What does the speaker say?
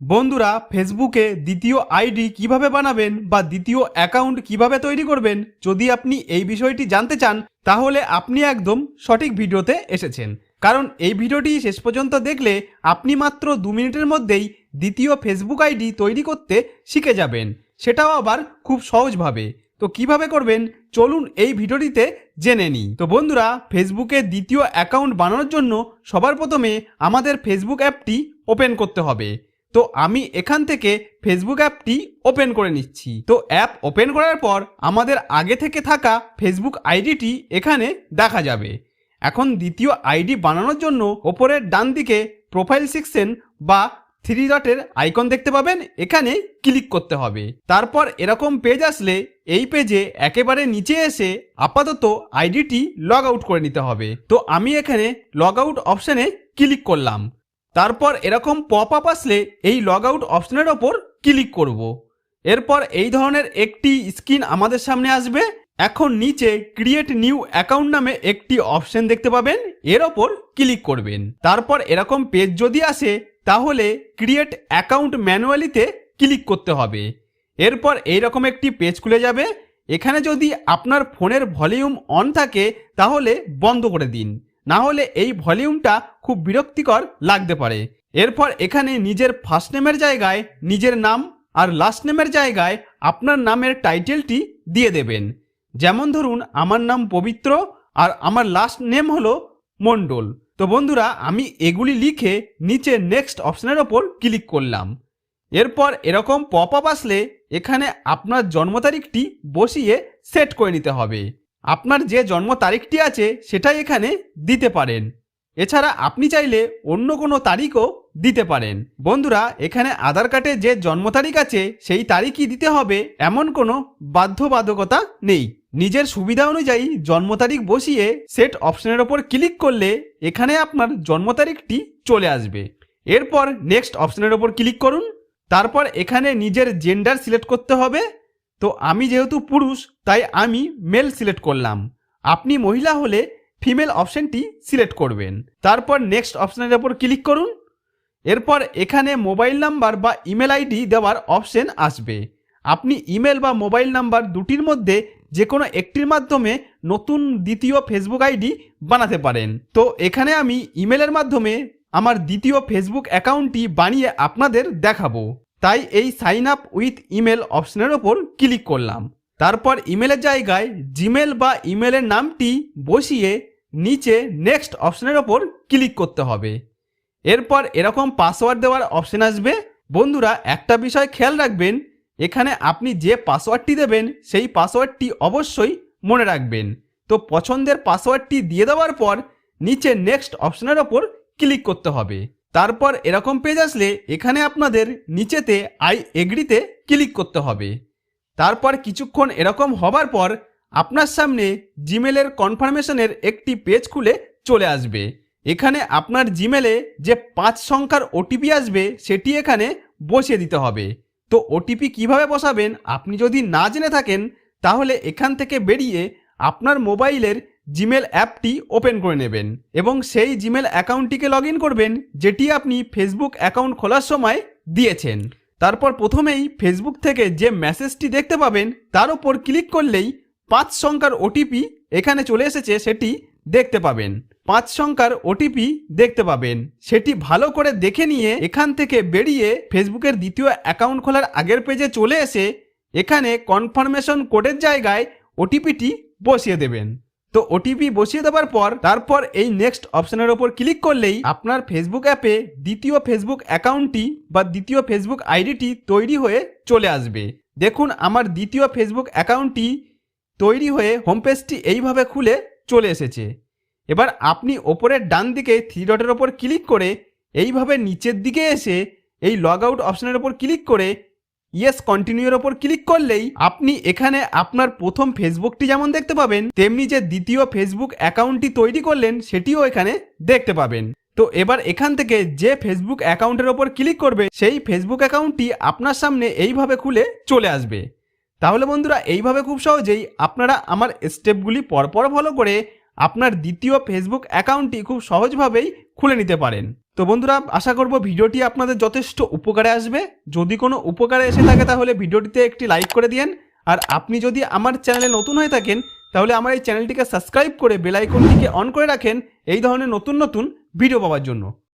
বন্ধুরা ফেসবুকে দ্বিতীয় আইডি কীভাবে বানাবেন বা দ্বিতীয় অ্যাকাউন্ট কীভাবে তৈরি করবেন যদি আপনি এই বিষয়টি জানতে চান, তাহলে আপনি একদম সঠিক ভিডিওতে এসেছেন। কারণ এই ভিডিওটি শেষ পর্যন্ত দেখলে আপনি মাত্র দু মিনিটের মধ্যেই দ্বিতীয় ফেসবুক আইডি তৈরি করতে শিখে যাবেন। সেটাও আবার খুব সহজভাবে তো কীভাবে করবেন? চলুন এই ভিডিওটিতে জেনে নিই। তো বন্ধুরা ফেসবুকে দ্বিতীয় অ্যাকাউন্ট বানানোর জন্য সবার প্রথমে আমাদের ফেসবুক অ্যাপটি ওপেন করতে হবে। তো আমি এখান থেকে ফেসবুক অ্যাপটি ওপেন করে নিচ্ছি। তো অ্যাপ ওপেন করার পর আমাদের আগে থেকে থাকা ফেসবুক আইডিটি এখানে দেখা যাবে। এখন দ্বিতীয় আইডি বানানোর জন্য ওপরের ডান দিকে প্রোফাইল সেকশন বা থ্রি ডটের আইকন দেখতে পাবেন। এখানে ক্লিক করতে হবে। তারপর এরকম পেজ আসলে এই পেজে একেবারে নিচে এসে আপাতত আইডিটি লগ আউট করে নিতে হবে। তো আমি এখানে লগ আউট অপশানে ক্লিক করলাম। তারপর এরকম পপ আপ আসলে এই লগ আউট অপশনের ওপর ক্লিক করব। এরপর এই ধরনের একটি স্ক্রিন আমাদের সামনে আসবে। এখন নিচে ক্রিয়েট নিউ অ্যাকাউন্ট নামে একটি অপশন দেখতে পাবেন। এর ওপর ক্লিক করবেন। তারপর এরকম পেজ যদি আসে, তাহলে ক্রিয়েট অ্যাকাউন্ট ম্যানুয়ালিতে ক্লিক করতে হবে। এরপর এইরকম একটি পেজ খুলে যাবে। এখানে যদি আপনার ফোনের ভলিউম অন থাকে, তাহলে বন্ধ করে দিন। না হলে এই ভলিউমটা খুব বিরক্তিকর লাগতে পারে। এরপর এখানে নিজের ফার্স্ট নেমের জায়গায় নিজের নাম আর লাস্ট নেমের জায়গায় আপনার নামের টাইটেলটি দিয়ে দেবেন। যেমন ধরুন, আমার নাম পবিত্র আর আমার লাস্ট নেম হলো মণ্ডল। তো বন্ধুরা, আমি এগুলি লিখে নিচে নেক্সট অপশনের ওপর ক্লিক করলাম। এরপর এরকম পপ আপ আসলে এখানে আপনার জন্ম তারিখটি বসিয়ে সেট করে নিতে হবে। আপনার যে জন্ম তারিখটি আছে সেটাই এখানে দিতে পারেন। এছাড়া আপনি চাইলে অন্য কোনো তারিখও দিতে পারেন। বন্ধুরা, এখানে আধার কার্ডে যে জন্ম তারিখ আছে সেই তারিখই দিতে হবে, এমন কোনো বাধ্যবাধকতা নেই। নিজের সুবিধা অনুযায়ী জন্ম তারিখ বসিয়ে সেট অপশনের ওপর ক্লিক করলে এখানে আপনার জন্ম তারিখটি চলে আসবে। এরপর নেক্সট অপশনের ওপর ক্লিক করুন। তারপর এখানে নিজের জেন্ডার সিলেক্ট করতে হবে। তো আমি যেহেতু পুরুষ, তাই আমি মেল সিলেক্ট করলাম। আপনি মহিলা হলে ফিমেল অপশনটি সিলেক্ট করবেন। তারপর নেক্সট অপশানের ওপর ক্লিক করুন। এরপর এখানে মোবাইল নাম্বার বা ইমেল আইডি দেওয়ার অপশন আসবে। আপনি ইমেল বা মোবাইল নাম্বার দুটির মধ্যে যে কোনো একটির মাধ্যমে নতুন দ্বিতীয় ফেসবুক আইডি বানাতে পারেন। তো এখানে আমি ইমেলের মাধ্যমে আমার দ্বিতীয় ফেসবুক অ্যাকাউন্টটি বানিয়ে আপনাদের দেখাবো। তাই এই সাইন আপ উইথ ইমেল অপশনের ওপর ক্লিক করলাম। তারপর ইমেলের জায়গায় জিমেল বা ইমেলের নামটি বসিয়ে নিচে নেক্সট অপশনের ওপর ক্লিক করতে হবে। এরপর এরকম পাসওয়ার্ড দেওয়ার অপশন আসবে। বন্ধুরা, একটা বিষয় খেয়াল রাখবেন, এখানে আপনি যে পাসওয়ার্ডটি দেবেন, সেই পাসওয়ার্ডটি অবশ্যই মনে রাখবেন। তো পছন্দের পাসওয়ার্ডটি দিয়ে দেওয়ার পর নিচে নেক্সট অপশনের ওপর ক্লিক করতে হবে। তারপর এরকম পেজ আসলে এখানে আপনাদের নিচেতে আই এগ্রিতে ক্লিক করতে হবে। তারপর কিছুক্ষণ এরকম হবার পর আপনার সামনে জিমেলের কনফার্মেশনের একটি পেজ খুলে চলে আসবে। এখানে আপনার জিমেলে যে পাঁচ সংখ্যার ওটিপি আসবে সেটি এখানে বসিয়ে দিতে হবে। তো ওটিপি কীভাবে বসাবেন? আপনি যদি না জেনে থাকেন, তাহলে এখান থেকে বেরিয়ে আপনার মোবাইলের জিমেল অ্যাপটি ওপেন করে নেবেন এবং সেই জিমেল অ্যাকাউন্টটিকে লগ করবেন, যেটি আপনি ফেসবুক অ্যাকাউন্ট খোলার সময় দিয়েছেন। তারপর প্রথমেই ফেসবুক থেকে যে মেসেজটি দেখতে পাবেন, তার উপর ক্লিক করলেই পাঁচ সংখ্যার ওটিপি এখানে চলে এসেছে, সেটি দেখতে পাবেন। পাঁচ সংখ্যার ওটিপি দেখতে পাবেন। সেটি ভালো করে দেখে নিয়ে এখান থেকে বেরিয়ে ফেসবুকের দ্বিতীয় অ্যাকাউন্ট খোলার আগের পেজে চলে এসে এখানে কনফার্মেশন কোডের জায়গায় ওটিপিটি বসিয়ে দেবেন। তো ওটিপি বসিয়ে দেওয়ার পর, তারপর এই নেক্সট অপশনের ওপর ক্লিক করলেই আপনার ফেসবুক অ্যাপে দ্বিতীয় ফেসবুক অ্যাকাউন্টটি বা দ্বিতীয় ফেসবুক আইডিটি তৈরি হয়ে চলে আসবে। দেখুন, আমার দ্বিতীয় ফেসবুক অ্যাকাউন্টটি তৈরি হয়ে হোম পেজটি এইভাবে খুলে চলে এসেছে। এবার আপনি ওপরের ডান দিকে থ্রি ডটের ওপর ক্লিক করে, এইভাবে নিচের দিকে এসে এই লগ আউট অপশনের ওপর ক্লিক করে ইয়েস কন্টিনিউর ওপর ক্লিক করলেই আপনি এখানে আপনার প্রথম ফেসবুকটি যেমন দেখতে পাবেন, তেমনি যে দ্বিতীয় ফেসবুক অ্যাকাউন্টটি তৈরি করলেন সেটিও এখানে দেখতে পাবেন। তো এবার এখান থেকে যে ফেসবুক অ্যাকাউন্টের ওপর ক্লিক করবে, সেই ফেসবুক অ্যাকাউন্টটি আপনার সামনে এইভাবে খুলে চলে আসবে। তাহলে বন্ধুরা, এইভাবে খুব সহজেই আপনারা আমার স্টেপগুলি পরপর ফলো করে আপনার দ্বিতীয় ফেসবুক অ্যাকাউন্টটি খুব সহজভাবেই খুলে নিতে পারেন। তো বন্ধুরা, আশা করব ভিডিওটি আপনাদের যথেষ্ট উপকারে আসবে। যদি কোনো উপকারে এসে থাকে তাহলে ভিডিওটিতে একটি লাইক করে দিন আর আপনি যদি আমার চ্যানেলে নতুন হয়ে থাকেন, তাহলে আমার এই চ্যানেলটিকে সাবস্ক্রাইব করে বেল আইকনটিকে অন করে রাখেন। এই ধরনের নতুন নতুন ভিডিও পাওয়ার জন্য।